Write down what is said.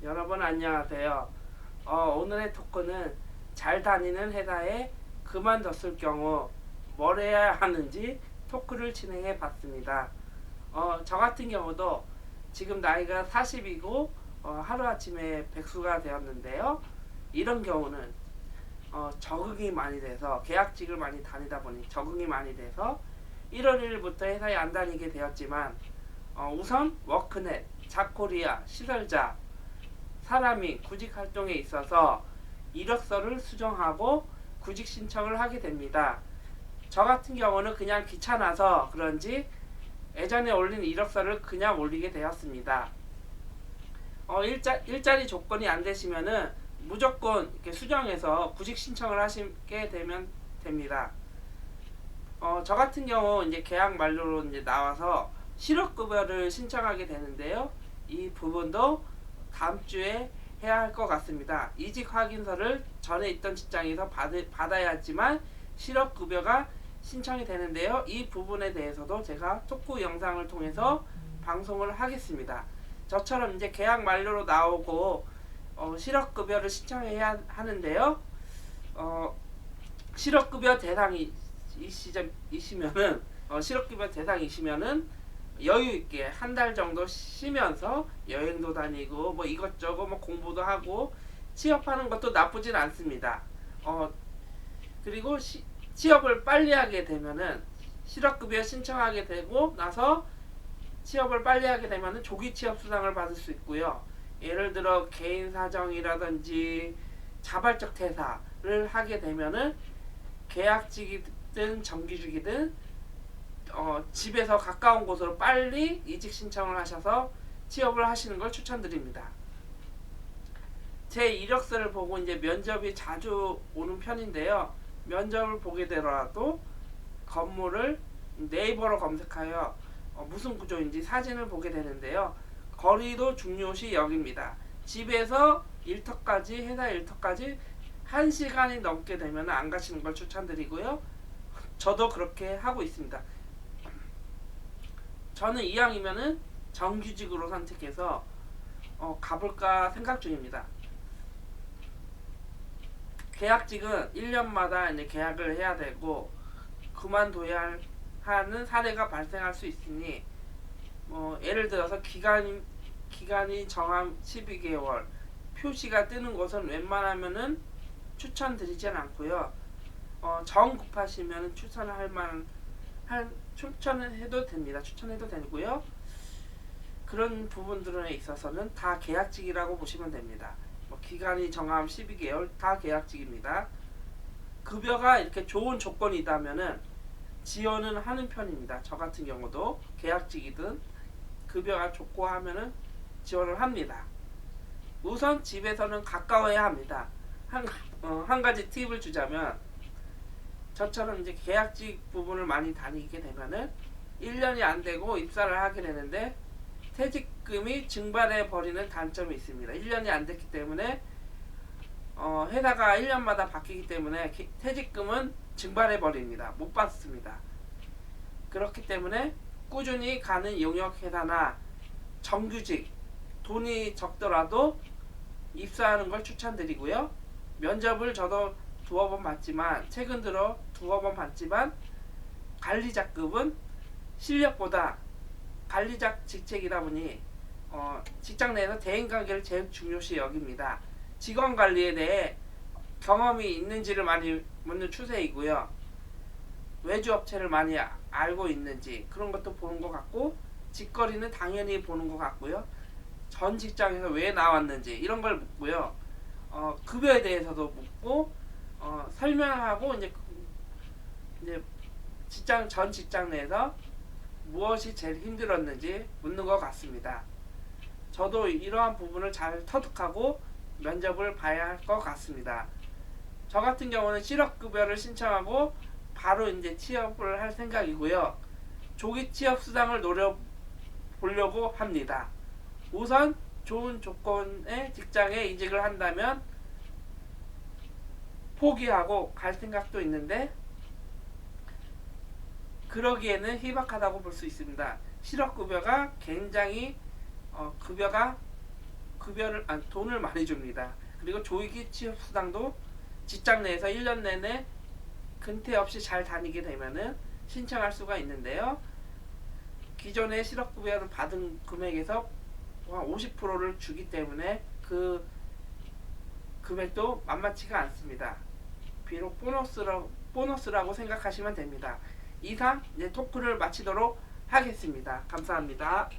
여러분 안녕하세요. 어, 오늘의 토크는 잘 다니는 회사에 그만뒀을 경우 뭘 해야 하는지 토크를 진행해 봤습니다. 어, 저 같은 경우도 지금 나이가 40이고 어, 하루아침에 백수가 되었는데요. 이런 경우는 어, 적응이 많이 돼서 계약직을 많이 다니다 보니 적응이 많이 돼서 1월 1일부터 회사에 안 다니게 되었지만 어, 우선 워크넷, 자코리아, 시설자 사람이 구직 활동에 있어서 이력서를 수정하고 구직 신청을 하게 됩니다. 저 같은 경우는 그냥 귀찮아서 그런지 예전에 올린 이력서를 그냥 올리게 되었습니다. 어, 일자, 일자리 조건이 안 되시면은 무조건 이렇게 수정해서 구직 신청을 하시게 되면 됩니다. 어, 저 같은 경우 이제 계약 만료로 이제 나와서 실업급여를 신청하게 되는데요. 이 부분도 다음 주에 해야 할 것 같습니다. 이직 확인서를 전에 있던 직장에서 받, 받아야 하지만 실업급여가 신청이 되는데요. 이 부분에 대해서도 제가 토크 영상을 통해서 방송을 하겠습니다. 저처럼 이제 계약 만료로 나오고 어, 실업급여를 신청해야 하는데요. 어, 실업급여 대상이 이시면은 어, 실업급여 대상이시면은 여유 있게 한 달 정도 쉬면서 여행도 다니고 뭐 이것저것 뭐 공부도 하고 취업하는 것도 나쁘진 않습니다. 어 그리고 시, 취업을 빨리 하게 되면은 실업급여 신청하게 되고 나서 취업을 빨리 하게 되면은 조기 취업 수당을 받을 수 있고요. 예를 들어 개인 사정이라든지 자발적 퇴사를 하게 되면은 계약직이든 정규직이든 어, 집에서 가까운 곳으로 빨리 이직 신청을 하셔서 취업을 하시는 걸 추천드립니다. 제 이력서를 보고 이제 면접이 자주 오는 편인데요. 면접을 보게 되더라도 건물을 네이버로 검색하여 어, 무슨 구조인지 사진을 보게 되는데요. 거리도 중요시 여깁니다. 집에서 일터까지 회사 일터까지 한 시간이 넘게 되면 안 가시는 걸 추천드리고요. 저도 그렇게 하고 있습니다. 저는 이왕이면은 정규직으로 선택해서 어, 가볼까 생각 중입니다. 계약직은 1년마다 이제 계약을 해야 되고 그만둬야 하는 사례가 발생할 수 있으니 뭐 예를 들어서 기간 기간이 정한 12개월 표시가 뜨는 곳은 웬만하면은 추천드리진 않고요. 어, 정 급하시면 추천을 할 만한 한 추천을 해도 됩니다. 추천해도 되고요. 그런 부분들에 있어서는 다 계약직이라고 보시면 됩니다. 뭐 기간이 정함 12개월 다 계약직입니다. 급여가 이렇게 좋은 조건이 있다면은 지원은 하는 편입니다. 저 같은 경우도 계약직이든 급여가 좋고 하면은 지원을 합니다. 우선 집에서는 가까워야 합니다. 한, 어, 한 가지 팁을 주자면 저처럼 이제 계약직 부분을 많이 다니게 되면은 1년이 안 되고 입사를 하게 되는데 퇴직금이 증발해 버리는 단점이 있습니다. 1년이 안 됐기 때문에 어, 회사가 1년마다 바뀌기 때문에 기- 퇴직금은 증발해 버립니다. 못 받습니다. 그렇기 때문에 꾸준히 가는 용역 회사나 정규직 돈이 적더라도 입사하는 걸 추천드리고요. 면접을 저도 두어 번 봤지만 최근 들어 두어 번 봤지만 관리자급은 실력보다 관리자 직책이다 보니 어, 직장 내에서 대인 관계를 제일 중요시 여깁니다. 직원 관리에 대해 경험이 있는지를 많이 묻는 추세이고요. 외주 업체를 많이 아- 알고 있는지 그런 것도 보는 것 같고 직거리는 당연히 보는 것 같고요. 전 직장에서 왜 나왔는지 이런 걸 묻고요. 어, 급여에 대해서도 묻고 어, 설명하고 이제 그- 이제 직장 전 직장 내에서 무엇이 제일 힘들었는지 묻는 것 같습니다. 저도 이러한 부분을 잘 터득하고 면접을 봐야 할 것 같습니다. 저 같은 경우는 실업급여를 신청하고 바로 이제 취업을 할 생각이고요. 조기 취업 수당을 노려 보려고 합니다. 우선 좋은 조건의 직장에 이직을 한다면 포기하고 갈 생각도 있는데 그러기에는 희박하다고 볼 수 있습니다. 실업급여가 굉장히 어, 급여가 급여를 아, 돈을 많이 줍니다. 그리고 조기 취업 수당도 직장 내에서 1년 내내 근태 없이 잘 다니게 되면은 신청할 수가 있는데요. 기존의 실업급여를 받은 금액에서 한 50%를 주기 때문에 그 금액도 만만치가 않습니다. 비록 보너스라, 보너스라고 생각하시면 됩니다. 이상 이제 토크를 마치도록 하겠습니다. 감사합니다.